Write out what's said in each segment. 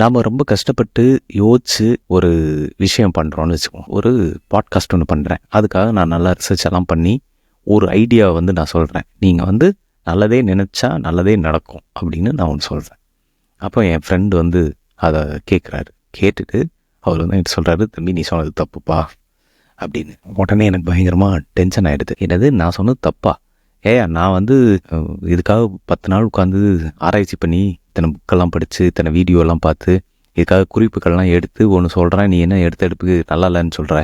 நாம் ரொம்ப கஷ்டப்பட்டு யோசிச்சு ஒரு விஷயம் பண்ணுறோன்னு வச்சுக்கோங்க. ஒரு பாட்காஸ்ட் ஒன்று பண்ணுறேன் அதுக்காக நான் நல்லா ரிசர்ச் எல்லாம் பண்ணி ஒரு ஐடியாவை வந்து நான் சொல்கிறேன் நீங்கள் வந்து நல்லதே நினச்சா நல்லதே நடக்கும் அப்படின்னு நான் ஒன்று சொல்கிறேன் அப்போ என் ஃப்ரெண்டு வந்து அதை கேட்குறாரு கேட்டுட்டு அவர் வந்து என்கிட்ட சொல்கிறாரு தம்பி நீ சொன்னது தப்புப்பா அப்படின்னு. உடனே எனக்கு பயங்கரமாக டென்ஷன் ஆகிடுது என்னது? நான் சொன்னது தப்பா? ஏயா நான் வந்து இதுக்காக பத்து நாள் உட்காந்து ஆராய்ச்சி பண்ணி இத்தனை புக்கெல்லாம் படித்து இத்தனை வீடியோலாம் பார்த்து இதுக்காக குறிப்புகள்லாம் எடுத்து ஒன்று சொல்கிறேன் நீ என்ன எடுத்து எடுப்புக்கு நல்லா இல்லைன்னு சொல்கிற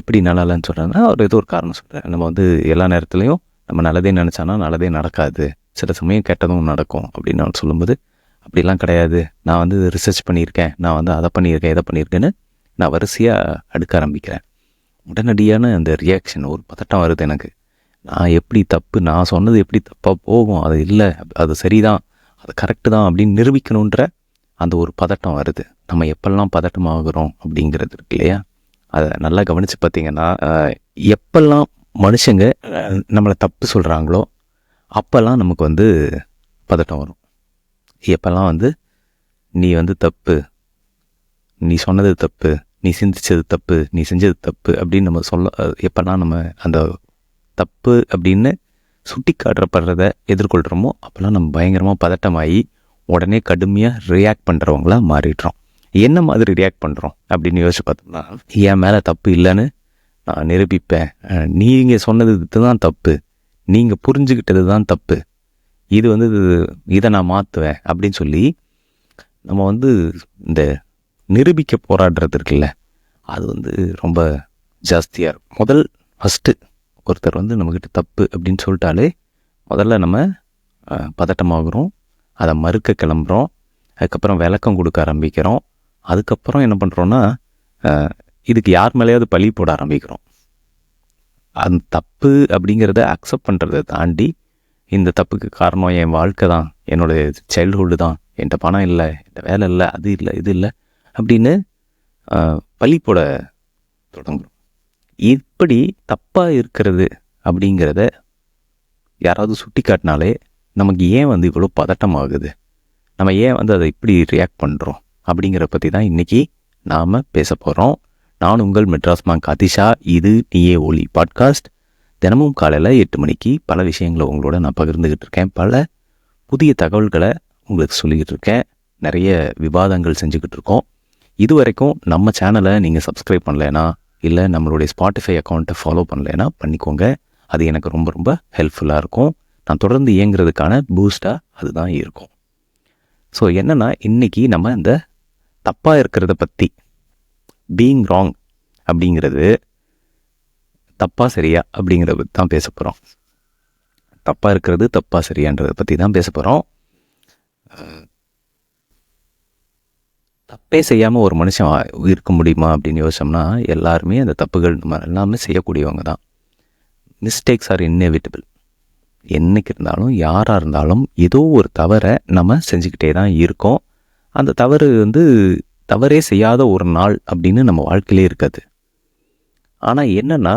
எப்படி நல்லா இல்லைன்னு சொல்கிறேன்னா அவர் ஏதோ ஒரு காரணம் சொல்கிறேன் நம்ம வந்து எல்லா நேரத்துலையும் நம்ம நல்லதே நினச்சானா நல்லதே நடக்காது. சில சமயம் கெட்டதும் நடக்கும் அப்படின்னு நான் சொல்லும்போது அப்படிலாம் கிடையாது. நான் வந்து ரிசர்ச் பண்ணியிருக்கேன். நான் வந்து அதை பண்ணியிருக்கேன் இதை பண்ணியிருக்கேன்னு நான் வரிசையாக அடுக்க ஆரம்பிக்கிறேன். உடனடியான அந்த ரியாக்ஷன் ஒரு பதட்டம் வருது எனக்கு. நான் எப்படி தப்பு நான் சொன்னது எப்படி தப்பாக போகும்? அது இல்லை அது சரிதான் அது கரெக்டு தான் அப்படின்னு நிரூபிக்கணுன்ற அந்த ஒரு பதட்டம் வருது. நம்ம எப்பெல்லாம் பதட்டமாகிறோம் அப்படிங்கிறது இருக்கு இல்லையா? அதை நல்லா கவனித்து பார்த்தீங்கன்னா எப்பெல்லாம் மனுஷங்க நம்மளை தப்பு சொல்கிறாங்களோ அப்போல்லாம் நமக்கு வந்து பதட்டம் வரும். எப்போல்லாம் வந்து நீ வந்து தப்பு நீ சொன்னது தப்பு நீ சிந்திச்சது தப்பு நீ செஞ்சது தப்பு அப்படின்னு நம்ம சொல்ல எப்போல்லாம் நம்ம அந்த தப்பு அப்படின்னு சுட்டி காட்டப்படுறத எதிர்கொள்கிறோமோ அப்போல்லாம் நம்ம பயங்கரமாக பதட்டமாகி உடனே கடுமையாக ரியாக்ட் பண்ணுறவங்களா மாறிடுறோம். என்ன மாதிரி ரியாக்ட் பண்ணுறோம் அப்படின்னு யோசிச்சு பார்த்தோம்னா என் மேலே தப்பு இல்லைன்னு நான் நிரூபிப்பேன். நீங்கள் சொன்னது தான் தப்பு. நீங்கள் புரிஞ்சுக்கிட்டது தான் தப்பு. இது வந்து இது- இதை நான் மாற்றுவேன் அப்படின்னு சொல்லி நம்ம வந்து இந்த நிரூபிக்க போராடுறது இருக்குல்ல அது வந்து ரொம்ப ஜாஸ்தியாக இருக்கும். முதல் ஃபஸ்ட்டு ஒருத்தர் வந்து நம்மக்கிட்ட தப்பு அப்படின்னு சொல்லிட்டாலே முதல்ல நம்ம பதட்டமாகிறோம். அதை மறுக்க கிளம்புறோம். அதுக்கப்புறம் விளக்கம் கொடுக்க ஆரம்பிக்கிறோம். அதுக்கப்புறம் என்ன பண்ணுறோன்னா இதுக்கு யார் மேலேயாவது பழி போட ஆரம்பிக்கிறோம். அந்த தப்பு அப்படிங்கிறத அக்செப்ட் பண்ணுறதை தாண்டி இந்த தப்புக்கு காரணம் என் வாழ்க்கை தான். என்னோடய சைல்டுஹுட்டு தான். என்கிட்ட பணம் இல்லை என்கிட்ட வேலை இல்லை அது இல்லை இது இல்லை அப்படின்னு பழி போட தொடங்குறோம். இப்படி தப்பாக இருக்கிறது அப்படிங்கிறத யாராவது சுட்டி காட்டினாலே நமக்கு ஏன் வந்து இவ்வளோ பதட்டம் ஆகுது நம்ம ஏன் வந்து அதை இப்படி ரியாக்ட் பண்ணுறோம் அப்படிங்கிற பற்றி தான் இன்றைக்கி நாம் பேச போகிறோம் நான் உங்கள் மெட்ராஸ் மாங்க் அதிஷா இது நீயே ஒலி பாட்காஸ்ட். தினமும் காலையில் எட்டு மணிக்கு பல விஷயங்களை உங்களோட நான் பகிர்ந்துக்கிட்டு இருக்கேன். பல புதிய தகவல்களை உங்களுக்கு சொல்லிக்கிட்டு இருக்கேன். நிறைய விவாதங்கள் செஞ்சுக்கிட்டு இருக்கோம். இது வரைக்கும் நம்ம சேனலை நீங்கள் சப்ஸ்கிரைப் பண்ணலைன்னா இல்லை நம்மளுடைய ஸ்பாட்டிஃபை அக்கௌண்ட்டை ஃபாலோ பண்ணலைன்னா பண்ணிக்கோங்க. அது எனக்கு ரொம்ப ரொம்ப ஹெல்ப்ஃபுல்லாக இருக்கும். நான் தொடர்ந்து இயங்குறதுக்கான பூஸ்டாக அதுதான் இருக்கும். ஸோ என்னென்னா இன்றைக்கி நம்ம இந்த தப்பாக இருக்கிறத பற்றி பீயிங் ராங் அப்படிங்கிறது தப்பாக சரியா அப்படிங்கிறத பற்றி தான் பேச போகிறோம் தப்பாக இருக்கிறது தப்பாக சரியான்றதை பற்றி தான் பேச போகிறோம் தப்பே செய்யாமல் ஒரு மனுஷன் இருக்க முடியுமா அப்படின்னு யோசிச்சோம்னா எல்லாருமே அந்த தப்புகள் நம்ம எல்லாமே செய்யக்கூடியவங்க தான். மிஸ்டேக்ஸ் ஆர் இன்னெவிட்டபிள் என்னைக்கு இருந்தாலும் யாராக இருந்தாலும் ஏதோ ஒரு தவறை நம்ம செஞ்சுக்கிட்டே தான் இருக்கோம். அந்த தவறு வந்து தவறே செய்யாத ஒரு நாள் அப்படின்னு நம்ம வாழ்க்கையிலே இருக்காது. ஆனால் என்னென்னா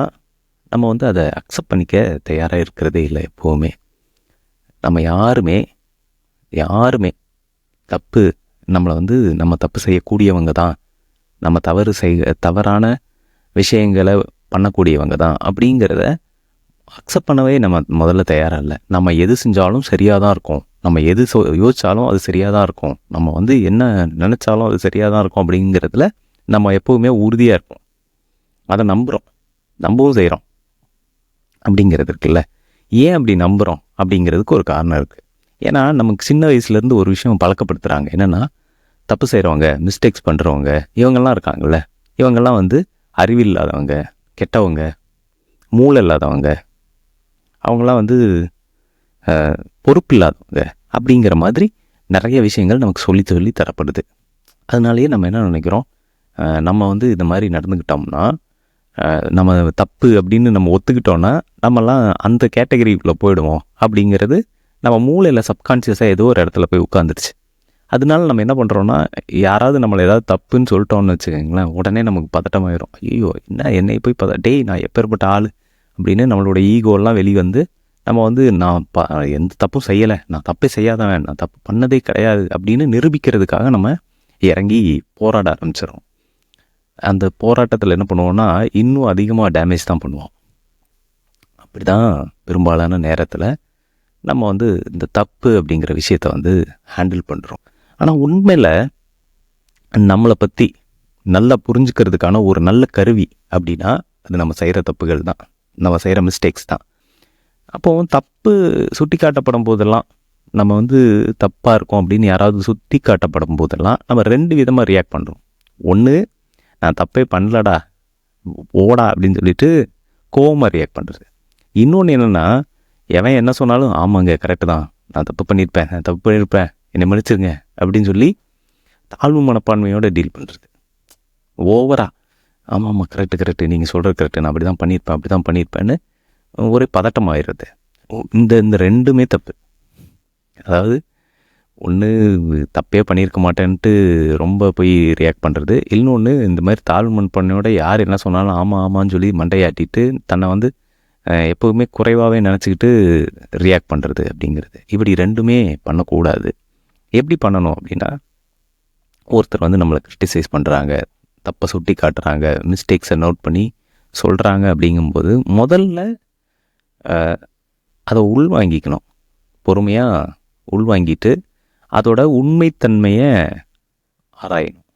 நம்ம வந்து அதை அக்செப்ட் பண்ணிக்க தயாராக இருக்கிறதே இல்லை எப்போவுமே. நம்ம யாருமே யாருமே தப்பு நம்மளை வந்து நம்ம தப்பு செய்யக்கூடியவங்க தான். நம்ம தவறு செய் தவறான விஷயங்களை பண்ணக்கூடியவங்க தான். அப்படிங்கிறத அக்செப்ட் பண்ணவே நம்ம முதல்ல தயாராக இல்லை. நம்ம எது செஞ்சாலும் சரியாக தான் இருக்கும். நம்ம எது சோ யோசித்தாலும் அது சரியாக தான் இருக்கும். நம்ம வந்து என்ன நினச்சாலும் அது சரியாக தான் இருக்கும் அப்படிங்கிறதுல நம்ம எப்போவுமே உறுதியாக இருப்போம். அதை நம்புகிறோம் நம்பவும் செய்கிறோம் அப்படிங்கிறது இருக்குல்ல ஏன் அப்படி நம்புகிறோம் அப்படிங்கிறதுக்கு ஒரு காரணம் இருக்குது ஏன்னா நமக்கு சின்ன வயசுலேருந்து ஒரு விஷயம் பழக்கப்படுத்துகிறாங்க என்னென்னா தப்பு செய்கிறவங்க மிஸ்டேக்ஸ் பண்ணுறவங்க இவங்கெல்லாம் இருக்காங்கல்ல. இவங்கெல்லாம் வந்து அறிவில்லாதவங்க கெட்டவங்க மூளை இல்லாதவங்க அவங்களாம் வந்து பொறுப்பு இல்லாதவங்க அப்படிங்கிற மாதிரி நிறைய விஷயங்கள் நமக்கு சொல்லி சொல்லி தரப்படுது. அதனாலேயே நம்ம என்ன நினைக்கிறோம்? நம்ம வந்து இந்த மாதிரி நடந்துக்கிட்டோம்னா நம்ம தப்பு அப்படின்னு நம்ம ஒத்துக்கிட்டோன்னா நம்மலாம் அந்த கேட்டகரிக்குள்ளே போயிடுவோம் அப்படிங்கிறது நம்ம மூளையில் சப்கான்ஷியஸாக ஏதோ ஒரு இடத்துல போய் உட்காந்துருச்சு அதனால நம்ம என்ன பண்ணுறோன்னா யாராவது நம்மளை ஏதாவது தப்புன்னு சொல்லிட்டோம்னு வச்சுக்கோங்களேன் உடனே நமக்கு பதட்டமாயிரும். ஐயோ என்ன என்னை போய் பத டேய் நான் எப்பேற்பட்ட ஆள் அப்படின்னு நம்மளோட ஈகோலாம் வெளியே வந்து நம்ம வந்து நான் ப எந்த தப்பும் செய்யலை நான் தப்பே செய்யாதவன் நான் தப்பு பண்ணதே கிடையாது அப்படின்னு நிரூபிக்கிறதுக்காக நம்ம இறங்கி போராட ஆரம்பிச்சிடும் அந்த போராட்டத்தில் என்ன பண்ணுவோம்னா இன்னும் அதிகமாக டேமேஜ் தான் பண்ணுவோம். அப்படி தான் பெரும்பாலான நேரத்தில் நம்ம வந்து இந்த தப்பு அப்படிங்கிற விஷயத்த வந்து ஹேண்டில் பண்ணுறோம் ஆனால் உண்மையில் நம்மளை பற்றி நல்லா புரிஞ்சுக்கிறதுக்கான ஒரு நல்ல கருவி அப்படின்னா அது நம்ம செய்கிற தப்புகள் தான். நம்ம செய்கிற மிஸ்டேக்ஸ் தான். அப்போது தப்பு சுட்டி காட்டப்படும் போதெல்லாம் நம்ம வந்து தப்பாக இருக்கோம் அப்படின்னு யாராவது சுற்றி காட்டப்படும் போதெல்லாம் நம்ம ரெண்டு விதமாக ரியாக்ட் பண்ணுறோம் ஒன்று நான் தப்பே பண்ணலடா ஓடா அப்படின்னு சொல்லிட்டு கோவமாக ரியாக்ட் பண்ணுறது இன்னொன்று என்னென்னா எவன் என்ன சொன்னாலும் ஆமாங்க கரெக்டு தான். நான் தப்பு பண்ணியிருப்பேன் நான் தப்பு பண்ணியிருப்பேன் என்னை மன்னிச்சிருங்க அப்படின்னு சொல்லி தாழ்வு மனப்பான்மையோட டீல் பண்ணுறது ஓவரா ஆமாம் ஆமாம் கரெக்டு கரெக்டு நீங்கள் சொல்கிறது கரெக்டு நான் அப்படி தான் பண்ணியிருப்பேன் அப்படி தான் பண்ணியிருப்பேன்னு ஒரே பதட்டம் ஆயிடுறது. இந்த இந்த ரெண்டுமே தப்பு. அதாவது ஒன்று தப்பே பண்ணியிருக்க மாட்டேன்ட்டு ரொம்ப போய் ரியாக்ட் பண்ணுறது இன்னொன்று இந்த மாதிரி தாழ்வு மனப்பான்மையோட யார் என்ன சொன்னாலும் ஆமாம் ஆமான்னு சொல்லி மண்டையாட்டிட்டு தன்னை வந்து எப்போதுமே எப்போவுமே குறைவாகவே நினச்சிக்கிட்டு ரியாக்ட் பண்ணுறது அப்படிங்கிறது. இப்படி ரெண்டுமே பண்ணக்கூடாது. எப்படி பண்ணணும் அப்படின்னா ஒருத்தர் வந்து நம்மளை கிரிட்டிசைஸ் பண்ணுறாங்க தப்பை சுட்டி காட்டுறாங்க மிஸ்டேக்ஸை நோட் பண்ணி சொல்கிறாங்க அப்படிங்கும்போது முதல்ல அதை உள்வாங்கிக்கணும். பொறுமையாக உள்வாங்கிட்டு அதோட உண்மைத்தன்மையை ஆராயணும்.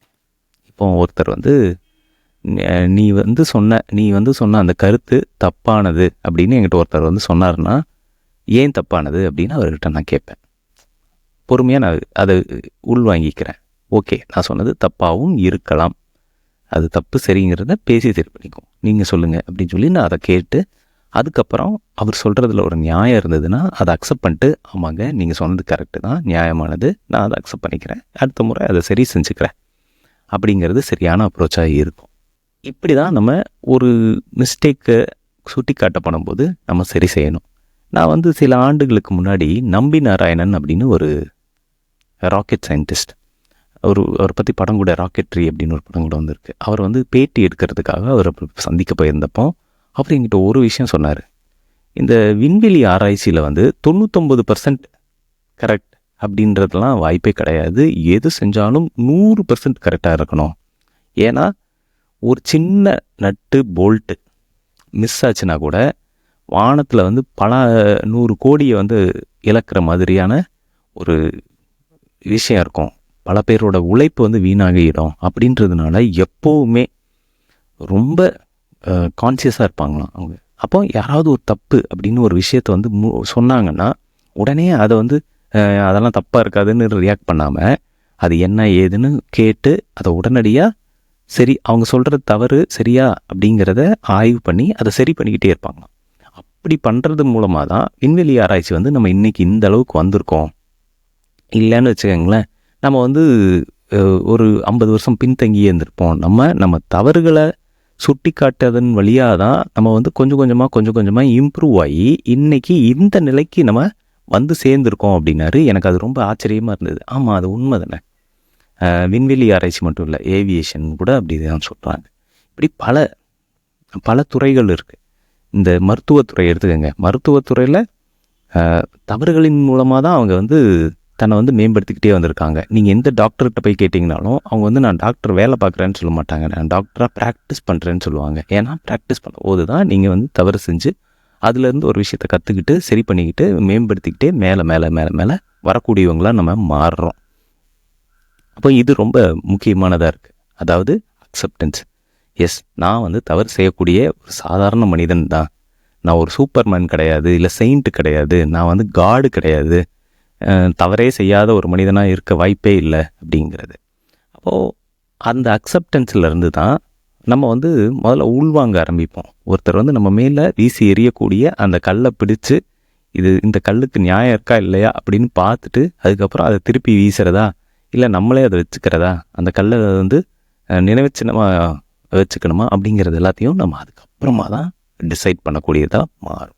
இப்போ ஒருத்தர் வந்து நீ வந்து சொன்ன நீ வந்து சொன்ன அந்த கருத்து தப்பானது அப்படின்னு என்கிட்ட ஒருத்தர் வந்து சொன்னார்னா ஏன் தப்பானது அப்படின்னு அவர்கிட்ட நான் கேட்பேன். பொறுமையாக நான் அதை உள்வாங்கிக்கிறேன். ஓகே நான் சொன்னது தப்பாகவும் இருக்கலாம். அது தப்பு சரிங்கிறத பேசி சரி பண்ணிக்கும் நீங்கள் சொல்லுங்கள் அப்படின்னு சொல்லி நான் அதை கேட்டு அதுக்கப்புறம் அவர் சொல்கிறதுல ஒரு நியாயம் இருந்ததுன்னா அதை அக்செப்ட் பண்ணிட்டு ஆமாங்க நீங்கள் சொன்னது கரெக்டு தான் நியாயமானது நான் அதை அக்செப்ட் பண்ணிக்கிறேன். அடுத்த முறை அதை சரி செஞ்சுக்கிறேன். அப்படிங்கிறது சரியான அப்ரோச்சாக இருக்கும். இப்படி தான் நம்ம ஒரு மிஸ்டேக்கை சுட்டி காட்டப்படும் போது நம்ம சரி செய்யணும். நான் வந்து சில ஆண்டுகளுக்கு முன்னாடி நம்பி நாராயணன் அப்படின்னு ஒரு ராக்கெட் சயின்டிஸ்ட் ஒரு அவரை பற்றி படம் கூட ராக்கெட்ரி அப்படின்னு ஒரு படம் கூட வந்திருக்கு. அவர் வந்து பேட்டி எடுக்கிறதுக்காக அவரை சந்திக்க போயிருந்தப்போ அவர் என்கிட்ட ஒரு விஷயம் சொன்னார். இந்த விண்வெளி ஆராய்ச்சியில் வந்து தொண்ணூத்தொம்பது பர்சன்ட் கரெக்ட் அப்படின்றதெல்லாம் வாய்ப்பே கிடையாது. எது செஞ்சாலும் நூறு பர்சன்ட் கரெக்டாக இருக்கணும். ஏன்னா ஒரு சின்ன நட்டு போல்ட்டு மிஸ் ஆச்சுன்னா கூட வானத்தில் வந்து பல நூறு கோடியை வந்து இழக்கிற மாதிரியான ஒரு விஷயம் இருக்கும். பல பேரோட உழைப்பு வந்து வீணாகிடும் அப்படின்றதுனால எப்போவுமே ரொம்ப கான்சியஸாக இருப்பாங்களாம் அவங்க. அப்போ யாராவது ஒரு தப்பு அப்படின்னு ஒரு விஷயத்த வந்து மு சொன்னாங்கன்னா உடனே அதை வந்து அதெல்லாம் தப்பாக இருக்காதுன்னு ரியாக்ட் பண்ணாமல் அது என்ன ஏதுன்னு கேட்டு அதை உடனடியாக சரி அவங்க சொல்கிறது தவறு சரியா அப்படிங்கிறத ஆய்வு பண்ணி அதை சரி பண்ணிக்கிட்டே இருப்பாங்க. அப்படி பண்ணுறது மூலமாக தான் விண்வெளி ஆராய்ச்சி வந்து நம்ம இன்றைக்கி இந்த அளவுக்கு வந்திருக்கோம். இல்லைன்னு வச்சுக்கோங்களேன் நம்ம வந்து ஒரு ஐம்பது வருஷம் பின்தங்கியே இருந்திருப்போம். நம்ம நம்ம தவறுகளை சுட்டி காட்டுறதன் வழியாக தான் நம்ம வந்து கொஞ்சம் கொஞ்சமாக கொஞ்சம் கொஞ்சமாக இம்ப்ரூவ் ஆகி இன்றைக்கி இந்த நிலைக்கு நம்ம வந்து சேர்ந்துருக்கோம் அப்படின்னாரு. எனக்கு அது ரொம்ப ஆச்சரியமாக இருந்தது. ஆமாம் அது உண்மை தானே விண்வெளி ஆராய்ச்சி மட்டும் இல்லை ஏவியேஷன் கூட அப்படி தான் சொல்கிறாங்க இப்படி பல பல துறைகள் இருக்குது இந்த மருத்துவத்துறை எடுத்துக்கோங்க. மருத்துவத்துறையில் தவறுகளின் மூலமாக தான் அவங்க வந்து தன்னை வந்து மேம்படுத்திக்கிட்டே வந்திருக்காங்க. நீங்கள் எந்த டாக்டர்கிட்ட போய் கேட்டிங்கனாலும் அவங்க வந்து நான் டாக்டர் வேலை பார்க்குறேன்னு சொல்ல மாட்டாங்க. நான் டாக்டராக ப்ராக்டிஸ் பண்ணுறேன்னு சொல்லுவாங்க. ஏன்னா ப்ராக்டிஸ் பண்ண போது தான் நீங்கள் வந்து தவறு செஞ்சு அதுலேருந்து ஒரு விஷயத்தை கற்றுக்கிட்டு சரி பண்ணிக்கிட்டு மேம்படுத்திக்கிட்டே மேலே மேலே மேலே மேலே வரக்கூடியவங்களாக நம்ம மாறுறோம். அப்போ இது ரொம்ப முக்கியமானதாக இருக்குது அதாவது அக்செப்டன்ஸ் எஸ் நான் வந்து தவறு செய்யக்கூடிய ஒரு சாதாரண மனிதன் தான். நான் ஒரு சூப்பர்மேன் கிடையாது இல்லை செயின்ட்டு கிடையாது நான் வந்து காடு கிடையாது. தவறே செய்யாத ஒரு மனிதனாக இருக்க வாய்ப்பே இல்லை அப்படிங்கிறது. அப்போது அந்த அக்செப்டன்ஸிலிருந்து தான் நம்ம வந்து முதல்ல உள்வாங்க ஆரம்பிப்போம். ஒருத்தர் வந்து நம்ம மேலே வீசி எறியக்கூடிய அந்த கல்லை பிடிச்சு இது இந்த கல்லுக்கு நியாயம் இருக்கா இல்லையா அப்படின்னு பார்த்துட்டு அதுக்கப்புறம் அதை திருப்பி வீசுகிறதா இல்லை நம்மளே அதை வச்சுக்கிறதா? அந்த கல்லை வந்து அஹ், நினைவுச்சின்னமாக வச்சுக்கணுமா? அப்படிங்கிறது எல்லாத்தையும் நம்ம அதுக்கப்புறமா தான் டிசைட் பண்ணக்கூடியதாக மாறும்.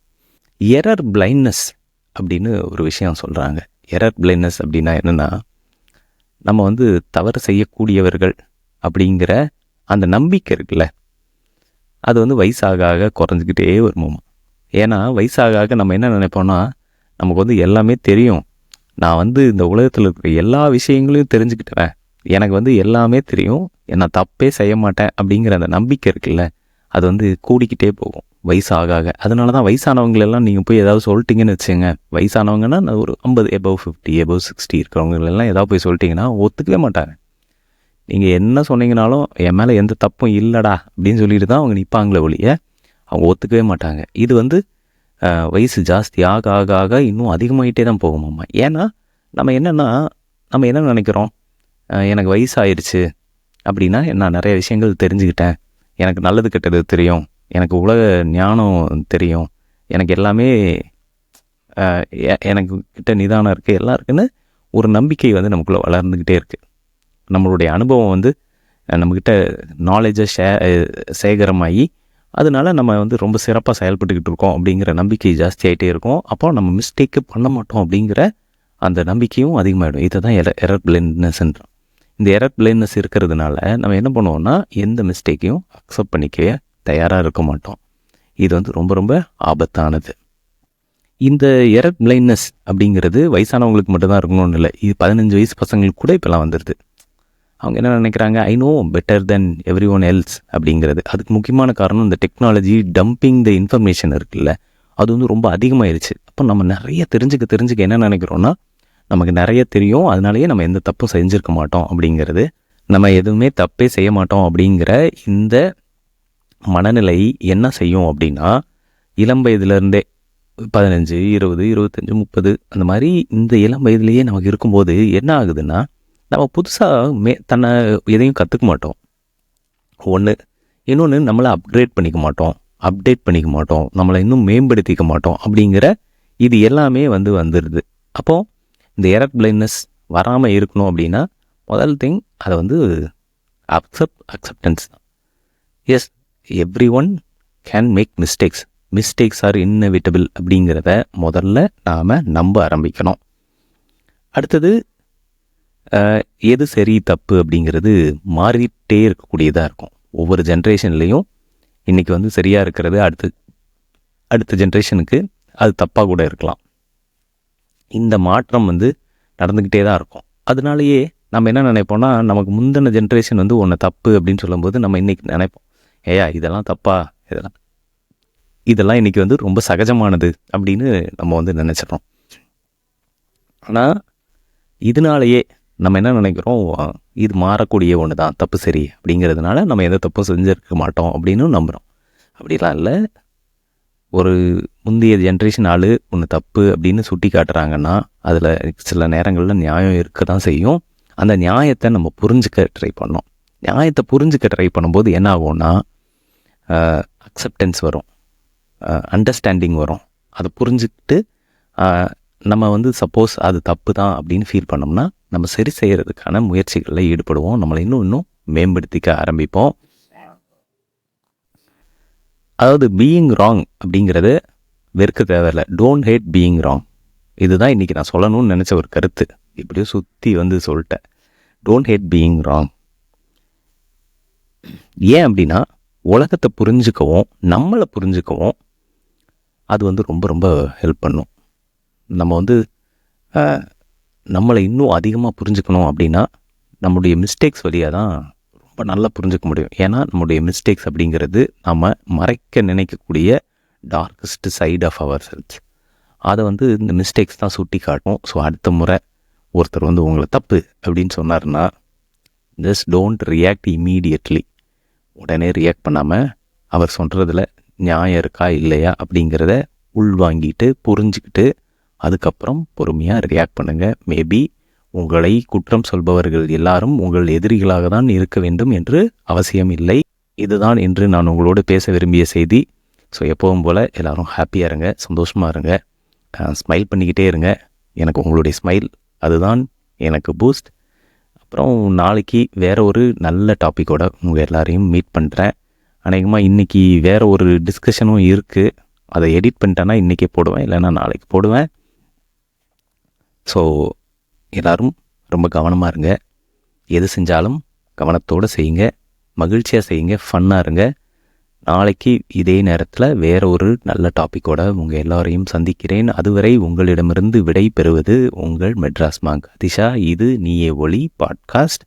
எரர் பிளைண்ட்னஸ் அப்படின்னு ஒரு விஷயம் சொல்கிறாங்க எரர் பிளைண்ட்னஸ் அப்படின்னா என்னென்னா நம்ம வந்து தவறு செய்யக்கூடியவர்கள் அப்படிங்கிற அந்த நம்பிக்கை இருக்குல்ல அது வந்து வயசாக ஆக குறைஞ்சிக்கிட்டே வருமாமா? ஏன்னா வயசாக ஆக நம்ம என்ன நினைப்போம்னா நமக்கு வந்து எல்லாமே தெரியும். நான் வந்து இந்த உலகத்தில் இருக்கிற எல்லா விஷயங்களையும் தெரிஞ்சுக்கிட்டுவேன். எனக்கு வந்து எல்லாமே தெரியும். நான் தப்பே செய்ய மாட்டேன் அப்படிங்கிற அந்த நம்பிக்கை இருக்குல்ல அது வந்து கூடிக்கிட்டே போகும். வயசு ஆக அதனால தான் வயசானவங்களெல்லாம் நீங்கள் போய் ஏதாவது சொல்லிட்டீங்கன்னு வச்சுங்க வயசானவங்கன்னா ஒரு ஐம்பது எபவ் ஃபிஃப்டி எபவ் சிக்ஸ்டி இருக்கிறவங்களெல்லாம் ஏதாவது போய் சொல்லிட்டீங்கன்னா ஒத்துக்கவே மாட்டாங்க. நீங்கள் என்ன சொன்னீங்கனாலும் என் மேலே எந்த தப்பும் இல்லைடா அப்படின்னு சொல்லிட்டு தான் அவங்க நிற்பாங்களே ஒழிய அவங்க ஒத்துக்கவே மாட்டாங்க. இது வந்து வயசு ஜாஸ்தி ஆக ஆக ஆக இன்னும் அதிகமாகிட்டே தான் போகுமாம்மா ஏன்னா நம்ம என்னென்னா நம்ம என்ன நினைக்கிறோம்? எனக்கு வயசாயிடுச்சு அப்படின்னா நான் நிறைய விஷயங்கள் தெரிஞ்சுக்கிட்டேன். எனக்கு நல்லது கெட்டது தெரியும். எனக்கு உலக ஞானம் தெரியும். எனக்கு எல்லாமே எனக்கு கிட்ட நிதானம் இருக்குது எல்லாம் இருக்குன்னு ஒரு நம்பிக்கை வந்து நமக்குள்ளே வளர்ந்துக்கிட்டே இருக்குது நம்மளுடைய அனுபவம் வந்து நம்மக்கிட்ட நாலேஜை ஷே சேகரமாகி அதனால நம்ம வந்து ரொம்ப சிறப்பாக செயல்பட்டுக்கிட்டு இருக்கோம் அப்படிங்கிற நம்பிக்கை ஜாஸ்தியாகிட்டே இருக்கும். அப்போ நம்ம மிஸ்டேக்கு பண்ண மாட்டோம் அப்படிங்கிற அந்த நம்பிக்கையும் அதிகமாகிடும் இதை தான் எர எரர் பிளைண்ட்னஸ்ன்றோம் இந்த எரர் பிளைண்ட்னஸ் இருக்கிறதுனால நம்ம என்ன பண்ணுவோம்னா எந்த மிஸ்டேக்கையும் அக்செப்ட் பண்ணிக்கவே தயாராக இருக்க மாட்டோம். இது வந்து ரொம்ப ரொம்ப ஆபத்தானது. இந்த எரர் பிளைண்ட்னஸ் அப்படிங்கிறது வயசானவங்களுக்கு மட்டும்தான் இருக்கணும்னு இல்லை. இது பதினஞ்சு வயசு பசங்களுக்கு கூட இப்போலாம் வந்துடுது அவங்க என்ன நினைக்கிறாங்க? I know better than everyone else அப்படிங்கிறது. அதுக்கு முக்கியமான காரணம் இந்த டெக்னாலஜி டம்பிங் த இன்ஃபர்மேஷன் இருக்குல்ல? அது வந்து ரொம்ப அதிகமாயிருச்சு. அப்போ நம்ம நிறைய தெரிஞ்சுக்க தெரிஞ்சுக்க என்ன நினைக்கிறோன்னா நமக்கு நிறைய தெரியும். அதனாலேயே நம்ம எந்த தப்பும் செஞ்சுருக்க மாட்டோம் அப்படிங்கிறது. நம்ம எதுவுமே தப்பே செய்ய மாட்டோம் அப்படிங்கிற இந்த மனநிலை என்ன செய்யும் அப்படின்னா இளம் வயதுலேருந்தே பதினஞ்சு இருபது இருபத்தஞ்சி முப்பது அந்த மாதிரி இந்த இளம் வயதுலேயே நமக்கு இருக்கும்போது என்ன ஆகுதுன்னா நம்ம புதுசாக மே தன்னை எதையும் கற்றுக்க மாட்டோம். ஒன்று இன்னொன்று நம்மளை அப்கிரேட் பண்ணிக்க மாட்டோம். அப்டேட் பண்ணிக்க மாட்டோம். நம்மளை இன்னும் மேம்படுத்திக்க மாட்டோம். அப்படிங்கிற இது எல்லாமே வந்து வந்துடுது அப்போது இந்த எரட் பிளைண்ட்னஸ் வராமல் இருக்கணும் அப்படின்னா முதல் திங் அதை வந்து அக்செப்ட் அக்செப்டன்ஸ் தான். Yes everyone can make mistakes mistakes are inevitable அப்படிங்கிறத முதல்ல நாம் நம்ப ஆரம்பிக்கணும். அடுத்தது எது சரி தப்பு அப்படிங்கிறது மாறிட்டே இருக்கக்கூடியதாக இருக்கும். ஒவ்வொரு ஜென்ரேஷன்லேயும் இன்றைக்கி வந்து சரியாக இருக்கிறது அடுத்து அடுத்த ஜென்ரேஷனுக்கு அது தப்பாக கூட இருக்கலாம். இந்த மாற்றம் வந்து நடந்துக்கிட்டே தான் இருக்கும். அதனாலேயே நம்ம என்ன நினைப்போம்னா நமக்கு முந்தின ஜென்ரேஷன் வந்து ஒன்று தப்பு அப்படின்னு சொல்லும்போது நம்ம இன்றைக்கி நினைப்போம் ஏயா இதெல்லாம் தப்பா? இதெல்லாம் இதெல்லாம் இன்றைக்கி வந்து ரொம்ப சகஜமானது அப்படின்னு நம்ம வந்து நினச்சிடறோம். ஆனால் இதனாலேயே நம்ம என்ன நினைக்கிறோம்? இது மாறக்கூடிய ஒன்று தான் தப்பு சரி அப்படிங்கிறதுனால நம்ம எந்த தப்பும் செஞ்சுருக்க மாட்டோம் அப்படின்னு நம்புகிறோம் அப்படிலாம் இல்லை. ஒரு முந்தைய ஜென்ரேஷன் ஆள் ஒன்று தப்பு அப்படின்னு சுட்டி காட்டுறாங்கன்னா அதில் சில நேரங்களில் நியாயம் இருக்க தான் செய்யும். அந்த நியாயத்தை நம்ம புரிஞ்சுக்க ட்ரை பண்ணோம். நியாயத்தை புரிஞ்சுக்க ட்ரை பண்ணும்போது என்ன ஆகும்னா அக்செப்டன்ஸ் வரும். அண்டர்ஸ்டாண்டிங் வரும். அதை புரிஞ்சுக்கிட்டு நம்ம வந்து சப்போஸ் அது தப்பு தான் அப்படின்னு ஃபீல் பண்ணோம்னா நம்ம சரி செய்கிறதுக்கான முயற்சிகளில் ஈடுபடுவோம். நம்மளை இன்னும் இன்னும் மேம்படுத்திக்க ஆரம்பிப்போம். அதாவது பீயிங் ராங் அப்படிங்கிறது வெறுக்க தேவையில்லை. டோன்ட் ஹேட் பீயிங் ராங் இதுதான் இன்றைக்கி நான் சொல்லணும்னு நினச்ச ஒரு கருத்து. இப்படியோ சுற்றி வந்து சொல்லிட்டேன். டோன்ட் ஹேட் பீயிங் ராங் ஏன் அப்படின்னா உலகத்தை புரிஞ்சுக்கவும் நம்மளை புரிஞ்சுக்கவும் அது வந்து ரொம்ப ரொம்ப ஹெல்ப் பண்ணும். நம்ம வந்து நம்மளை இன்னும் அதிகமாக புரிஞ்சுக்கணும் அப்படின்னா நம்முடைய மிஸ்டேக்ஸ் வழியாக தான் ரொம்ப நல்லா புரிஞ்சுக்க முடியும். ஏன்னா நம்முடைய மிஸ்டேக்ஸ் அப்படிங்கிறது நம்ம மறைக்க நினைக்கக்கூடிய darkest side of ourselves அதை வந்து இந்த மிஸ்டேக்ஸ் தான் சுட்டி காட்டும் ஸோ அடுத்த முறை ஒருத்தர் வந்து உங்களை தப்பு அப்படின்னு சொன்னார்னா ஜஸ்ட் டோன்ட் ரியாக்ட் இமீடியட்லி உடனே ரியாக்ட் பண்ணாமல் அவர் சொல்கிறதுல நியாயம் இருக்கா இல்லையா அப்படிங்கிறத உள்வாங்கிட்டு புரிஞ்சுக்கிட்டு அதுக்கப்புறம் பொறுமையாக ரியாக்ட் பண்ணுங்கள் மேபி உங்களை குற்றம் சொல்பவர்கள் எல்லாரும் உங்கள் எதிரிகளாக தான் இருக்க வேண்டும் என்று அவசியம் இல்லை. இதுதான் என்று நான் உங்களோடு பேச விரும்பிய செய்தி. ஸோ எப்பவும் போல் எல்லாரும் ஹாப்பியாக இருங்க சந்தோஷமாக இருங்க. ஸ்மைல் பண்ணிக்கிட்டே இருங்க. எனக்கு உங்களுடைய ஸ்மைல் அதுதான் எனக்கு பூஸ்ட் அப்புறம் நாளைக்கு வேற ஒரு நல்ல டாப்பிக்கோட உங்கள் எல்லாரையும் மீட் பண்ணுறேன் அநேகமாக இன்றைக்கி வேற ஒரு டிஸ்கஷனும் இருக்குது அதை எடிட் பண்ணிட்டேன்னா இன்றைக்கே போடுவேன் இல்லைன்னா நாளைக்கு போடுவேன். ஸோ எல்லோரும் ரொம்ப கவனமாக இருங்க. எது செஞ்சாலும் கவனத்தோடு செய்யுங்க. மகிழ்ச்சியாக செய்யுங்க. ஃபன்னாக இருங்க. நாளைக்கு இதே நேரத்தில் வேற ஒரு நல்ல டாப்பிக்கோட உங்கள் எல்லாரையும் சந்திக்கிறேன். அதுவரை உங்களிடமிருந்து விடை பெறுவது உங்கள் மெட்ராஸ் மாங்க் அதிஷா இது நீயே ஒளி பாட்காஸ்ட்